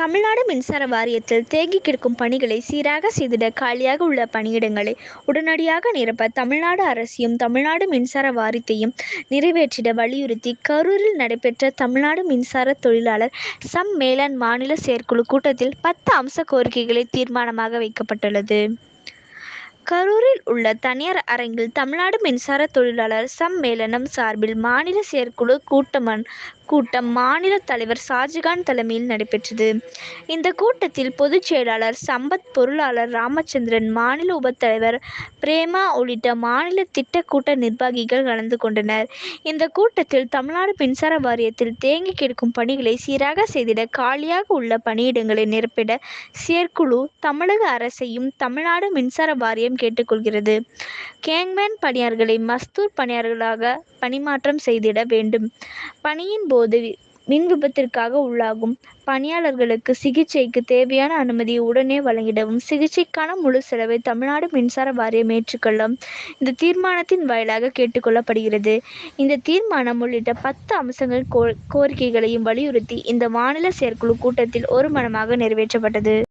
தமிழ்நாடு மின்சார வாரியத்தில் தேங்கி கிடக்கும் பணிகளை சீராக செய்திட காலியாக உள்ள பணியிடங்களை உடனடியாக நிரப்ப தமிழ்நாடு அரசையும் தமிழ்நாடு மின்சார வாரியத்தையும் நிறைவேற்றிட வலியுறுத்தி கரூரில் நடைபெற்ற தமிழ்நாடு மின்சார தொழிலாளர் சம்மேளன் மாநில செயற்குழு கூட்டத்தில் பத்து அம்ச கோரிக்கைகளை தீர்மானமாக வைக்கப்பட்டுள்ளது. கரூரில் உள்ள தனியார் அரங்கில் தமிழ்நாடு மின்சார தொழிலாளர் சம்மேளனம் சார்பில் மாநில செயற்குழு கூட்டமன் கூட்டம் மாநில தலைவர் ஷாஜகான் தலைமையில் நடைபெற்றது. இந்த கூட்டத்தில் பொதுச் செயலாளர் சம்பத் பொருளாளர் ராமச்சந்திரன் மாநில உபத்தலைவர் பிரேமா உள்ளிட்ட மாநில திட்ட கூட்ட நிர்வாகிகள் கலந்து கொண்டனர். இந்த கூட்டத்தில் தமிழ்நாடு மின்சார வாரியத்தில் தேங்கி கிடக்கும் பணிகளை சீராக செய்திட காலியாக உள்ள பணியிடங்களை நிரப்பிட செயற்குழு தமிழக அரசையும் தமிழ்நாடு மின்சார வாரியம் கேட்டுக்கொள்கிறது. கேங்மேன் பணியாளர்களை மஸ்தூர் பணியாளர்களாக பணிமாற்றம் செய்திட வேண்டும். பணியின் போது மின் விபத்திற்காக உள்ளாகும். பணியாளர்களுக்கு சிகிச்சைக்கு தேவையான அனுமதியை உடனே வழங்கிடவும். சிகிச்சைக்கான முழு செலவை தமிழ்நாடு மின்சார வாரியம் ஏற்றுக்கொள்ளும். இந்த தீர்மானத்தின் வாயிலாக கேட்டுக்கொள்ளப்படுகிறது. இந்த தீர்மானம் உள்ளிட்ட பத்து அம்சங்கள் கோ கோரிக்கைகளையும் வலியுறுத்தி இந்த மாநில செயற்குழு கூட்டத்தில் ஒரு மனமாக நிறைவேற்றப்பட்டது.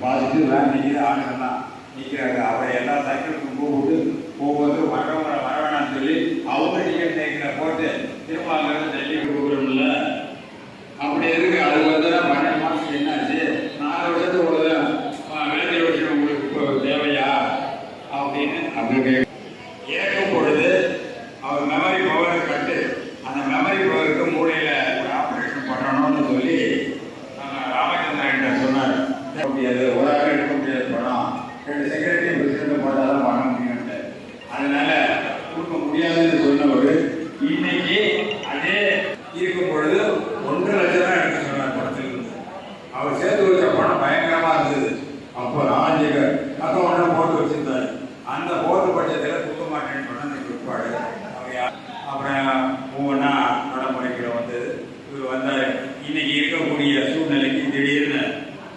பாதித்து வேன் நிற்கிது ஆளுங்கெல்லாம் நிற்கிறாங்க அவரை எல்லா சைக்கிளுக்கும் கூப்பிட்டு ஒவ்வொரு வரவங்க வர வேணாம்னு சொல்லி அவங்க டிக்கெட் சைக்கிளை போட்டு திரும்ப அங்கிருந்து டெல்லி கொடுக்குறோம்ல அப்படி இருக்கு. அது வந்து இன்னைக்கு அதே இருக்கும் பொழுது ஒன்றரை லட்சம் தான் எடுத்து சொன்னார் படத்திலிருந்து அவர் சேர்த்து வச்ச பணம் பயங்கரமா இருந்தது. அப்போ ராஜேகர் அக்கௌண்ட்ல போட்டு வச்சிருந்தாரு. அந்த போட்டு பட்சத்தில் கொடுக்க மாட்டேன்னு சொன்ன பிற்பாடு அவர் அப்புறம் ஒவ்வொன்றா நடைமுறைக்கிற வந்தது. இவர் வந்தார். இன்னைக்கு இருக்கக்கூடிய சூழ்நிலைக்கு திடீர்னு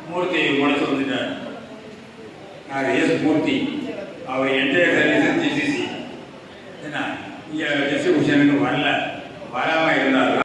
மூர்த்தி மனசு வந்துட்டார். யார்? எஸ் மூர்த்தி. அவர் என்ன எனக்கு வரல. வராமல் இருந்தாலும்